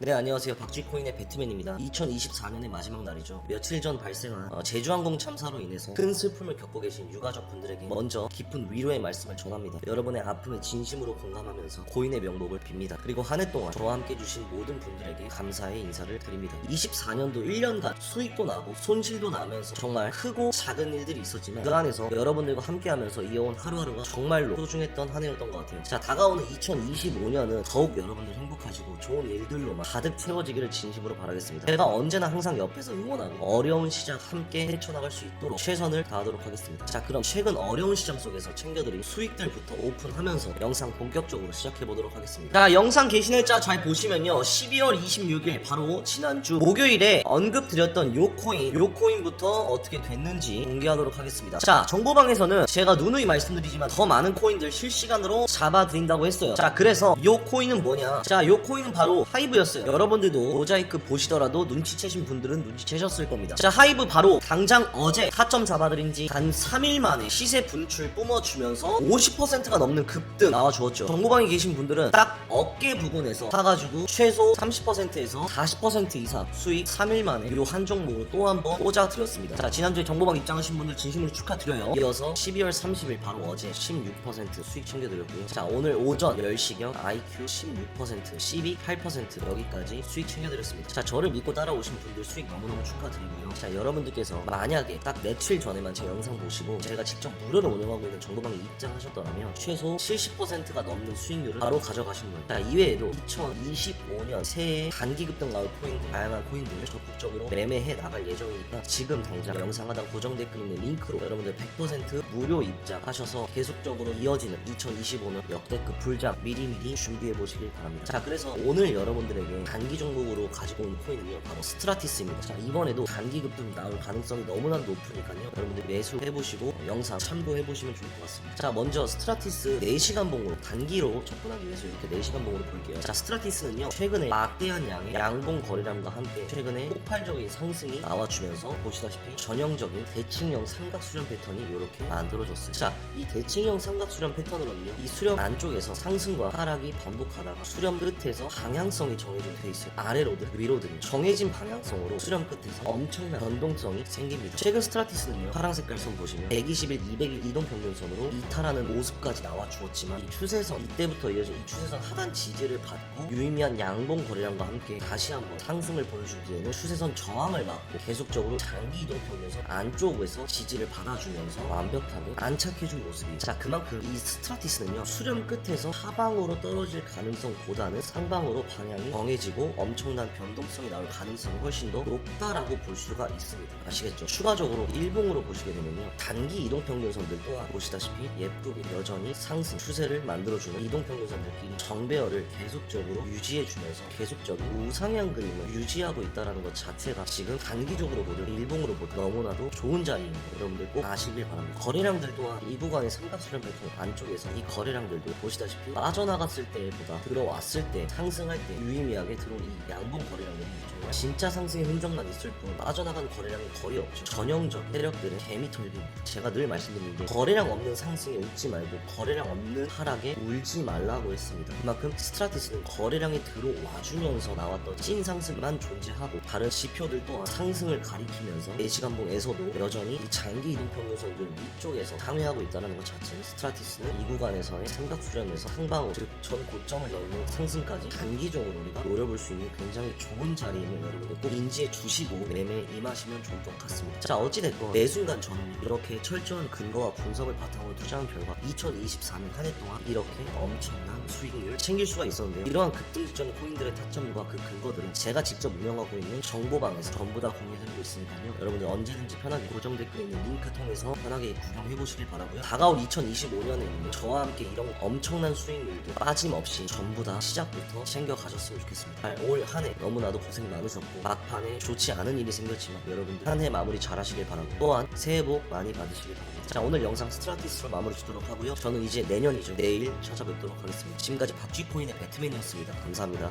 네 안녕하세요. 박쥐코인의 배트맨입니다. 2024년의 마지막 날이죠. 며칠 전 발생한 어, 제주항공 참사로 인해서 큰 슬픔을 겪고 계신 유가족 분들에게 먼저 깊은 위로의 말씀을 전합니다. 여러분의 아픔에 진심으로 공감하면서 코인의 명복을 빕니다. 그리고 한 해 동안 저와 함께 해주신 모든 분들에게 감사의 인사를 드립니다. 24년도 1년간 수익도 나고 손실도 나면서 정말 크고 작은 일들이 있었지만 그 안에서 여러분들과 함께하면서 이어온 하루하루가 정말로 소중했던 한 해였던 것 같아요. 자 다가오는 2025년은 더욱 여러분들 행복하시고 좋은 일들로만 가득 채워지기를 진심으로 바라겠습니다. 제가 언제나 항상 옆에서 응원하고 어려운 시장 함께 헤쳐나갈 수 있도록 최선을 다하도록 하겠습니다. 자 그럼 최근 어려운 시장 속에서 챙겨드린 수익들부터 오픈하면서 영상 본격적으로 시작해보도록 하겠습니다. 자 영상 게시 날짜 잘 보시면요. 12월 26일 바로 지난주 목요일에 언급드렸던 요 코인 요 코인부터 어떻게 됐는지 공개하도록 하겠습니다. 자 정보방에서는 제가 누누이 말씀드리지만 더 많은 코인들 실시간으로 잡아드린다고 했어요. 자 그래서 요 코인은 뭐냐 자 요 코인은 바로 하이브였어요. 여러분들도 모자이크 보시더라도 눈치채신 분들은 눈치채셨을 겁니다. 자 하이브 바로 당장 어제 타점 잡아드린 지 단 3일 만에 시세 분출 뿜어주면서 50%가 넘는 급등 나와주었죠. 정보방에 계신 분들은 딱 어깨 부분에서 사가지고 최소 30%에서 40% 이상 수익 3일 만에 요 한 종목으로 또 한 번 꽂아드렸습니다. 자 지난주에 정보방 입장하신 분들 진심으로 축하드려요. 이어서 12월 30일 바로 어제 16% 수익 챙겨드렸고요. 자 오늘 오전 10시경 IQ 16% CB 8% 여기 까지 수익 챙겨드렸습니다. 자 저를 믿고 따라오신 분들 수익 너무너무 축하드리고요. 자 여러분들께서 만약에 딱 며칠 전에만 제 영상 보시고 제가 직접 무료로 운영하고 있는 정보방에 입장하셨더라면 최소 70%가 넘는 수익률을 바로 가져가신 거예요. 자 이외에도 2025년 새해 단기 급등 나올 코인들 다양한 코인들을 적극적으로 매매해 나갈 예정이니까 지금 당장 영상 하단 고정 댓글 있는 링크로 여러분들 100% 무료 입장하셔서 계속적으로 이어지는 2025년 역대급 불장 미리미리 준비해 보시길 바랍니다. 자 그래서 오늘 여러분들에게 단기 종목으로 가지고 온 코인은요 바로 스트라티스입니다. 자 이번에도 단기 급등 나올 가능성이 너무나 높으니까요 여러분들 매수해 보시고 영상 참고해 보시면 좋을 것 같습니다. 자 먼저 스트라티스 4시간 봉으로 단기로 접근하기 위해서 이렇게 4시간 봉으로 볼게요. 자 스트라티스는요 최근에 막대한 양의 양봉 거래량과 함께 최근에 폭발적인 상승이 나와주면서 보시다시피 전형적인 대칭형 삼각 수렴 패턴이 이렇게 만들어졌어요. 자이 대칭형 삼각 수렴 패턴으로는요 이 수렴 안쪽에서 상승과 하락이 반복하다가 수렴 끝에서 방향성이 정해져 돼 있어요. 아래로든 위로든 정해진 방향성으로 수렴 끝에서 엄청난 변동성이 생깁니다. 최근 스트라티스는요 파랑 색깔 선 보시면 120일, 200일 이동 평균선으로 이탈하는 모습까지 나와 주었지만 이 추세선 이때부터 이어져 이 추세선 하단 지지를 받고 유의미한 양봉 거래량과 함께 다시 한번 상승을 보여줄 뒤에는 추세선 저항을 막고 계속적으로 장기 이동 평균선 안쪽에서 지지를 받아주면서 완벽하게 안착해준 모습이에요. 자 그만큼 이 스트라티스는요 수렴 끝에서 하방으로 떨어질 가능성보다는 상방으로 방향이 정 해지고 엄청난 변동성이 나올 가능성이 훨씬 더 높다라고 볼 수가 있습니다. 아시겠죠? 추가적으로 일봉으로 보시게 되면요 단기 이동 평균선들 또한 보시다시피 예쁘게 여전히 상승 추세를 만들어주는 이동 평균선들끼리 정배열을 계속적으로 유지해주면서 계속적인 우상향 그림을 유지하고 있다는 것 자체가 지금 단기적으로 보든 일봉으로 보든 너무나도 좋은 자리입니다. 여러분들 꼭 아시길 바랍니다. 거래량들 또한 이 구간의 삼각수렴 패턴 안쪽에서 이 거래량들도 보시다시피 빠져나갔을 때보다 들어왔을 때 상승할 때 유의미 하게 들어온 이 양봉 거래량들이 정말 진짜 상승의 흔적만 있을 뿐 빠져나간 거래량이 거의 없죠. 전형적 세력들은 개미 털기입니다. 제가 늘 말씀드리는 게 거래량 없는 상승에 웃지 말고 거래량 없는 하락에 울지 말라고 했습니다. 그만큼 스트라티스는 거래량이 들어와주면서 나왔던 찐 상승만 존재하고 다른 지표들 또한 상승을 가리키면서 4시간봉에서도 여전히 이 장기 이동 평균선들 위쪽에서 상회하고 있다는 것 자체는 스트라티스는 이 구간에서의 삼각 수렴에서 상방으로 즉 전 고점을 넘는 상승까지 단기적으로 우리가 노려볼 수 있는 굉장히 좋은 자리임을 여러분들 꼭 인지해 주시고 매매에 임하시면 좋을 것 같습니다. 자 어찌됐건 매 순간 저는 이렇게 철저한 근거와 분석을 바탕으로 투자한 결과 2024년 한 해 동안 이렇게 엄청난 수익을 챙길 수가 있었는데요. 이러한 급등 직전 코인들의 타점과 그 근거들은 제가 직접 운영하고 있는 정보방에서 전부 다 공유해드리고 있으니까요. 여러분들 언제든지 편하게 고정 댓글에 있는 링크 통해서 편하게 구경해 보시길 바라고요. 다가올 2025년에는 저와 함께 이런 엄청난 수익률들 빠짐없이 전부 다 시작부터 챙겨 가셨으면 좋겠 습니다. 올 한 해 너무나도 고생 많으셨고 막판에 좋지 않은 일이 생겼지만 여러분들 한 해 마무리 잘 하시길 바라고 또한 새해 복 많이 받으시길 바랍니다. 자 오늘 영상 스트라티스로 마무리 짓도록 하고요. 저는 이제 내년이죠. 내일 찾아뵙도록 하겠습니다. 지금까지 박쥐코인의 배트맨이었습니다. 감사합니다.